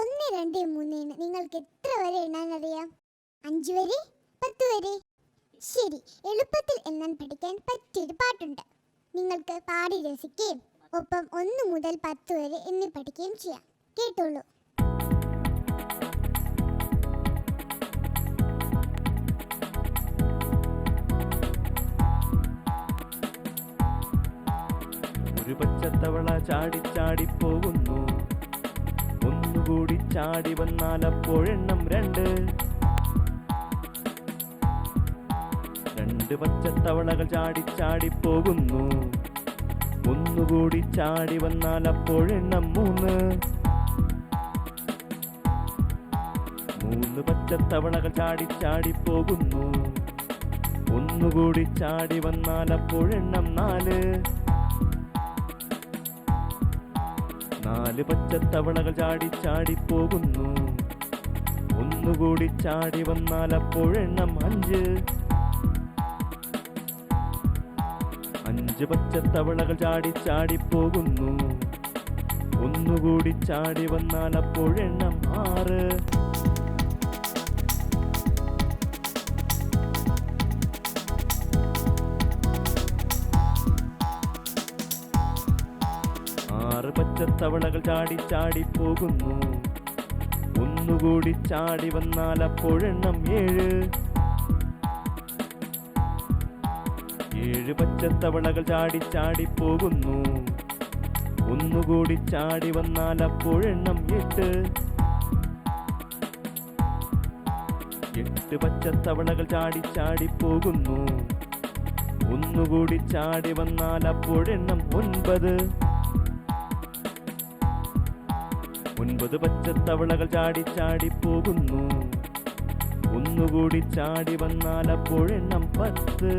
ഒന്ന് രണ്ട് മൂന്നിന് നിങ്ങൾക്ക് എത്ര വരെ എണ്ണാൻ അറിയാം അഞ്ചു വരെ പത്ത് വരെ? ശരി എളുപ്പത്തിൽ എണ്ണാൻ പഠിക്കാൻ പറ്റിയൊരു പാട്ടുണ്ട്. നിങ്ങൾക്ക് പാടി രസിക്കുകയും ഒപ്പം ഒന്ന് മുതൽ പത്ത് വരെ എണ്ണി പഠിക്കുകയും ചെയ്യാം. കേട്ടോളൂ. ഒരു പച്ചത്തവള ചാടി ചാടി പോകുന്നു ഒന്നുകൂടി ചാടി വന്നാൽ അപ്പോഴെണ്ണം രണ്ട്. രണ്ട് പച്ചത്തവളകൾ ചാടി ചാടി പോകുന്നു ഒന്നുകൂടി ചാടി വന്നാൽ അപ്പോഴെണ്ണം മൂന്ന്. മൂന്ന് പച്ചത്തവളകൾ ചാടി ചാടി പോകുന്നു ഒന്നുകൂടി ചാടി വന്നാൽ അപ്പോഴെണ്ണം നാല്. നാല് പച്ചത്തവളകൾ ചാടി ചാടി പോകുന്നു ഒന്നുകൂടി ചാടി വന്നാൽ അപ്പോഴെണ്ണം അഞ്ച്. അഞ്ച് പച്ചത്തവളകൾ ചാടി ചാടി പോകുന്നു ഒന്നുകൂടി ചാടി വന്നാൽ അപ്പോഴെണ്ണം ആറ്. ആറ് തവളകൾ ചാടി ചാടി പോകുന്നു. ഒന്നുകൂടി ചാടി വന്നാൽ അപ്പോഴെണ്ണം ഏഴ്. ഏഴ് പച്ചത്തവളകൾ ചാടി ചാടി പോകുന്നു. ഒന്നുകൂടി ചാടി വന്നാൽ അപ്പോഴെണ്ണം എട്ട്. എട്ട് പച്ചത്തവളകൾ ചാടി ചാടി പോകുന്നു. ഒന്നുകൂടി ചാടി വന്നാൽ അപ്പോഴെണ്ണം ഒൻപത്. ഒൻപത് പച്ചത്തവളകൾ ചാടി ചാടി പോകുന്നു. ഒന്നുകൂടി ചാടി വന്നാൽ അപ്പോഴെണ്ണം പത്ത്.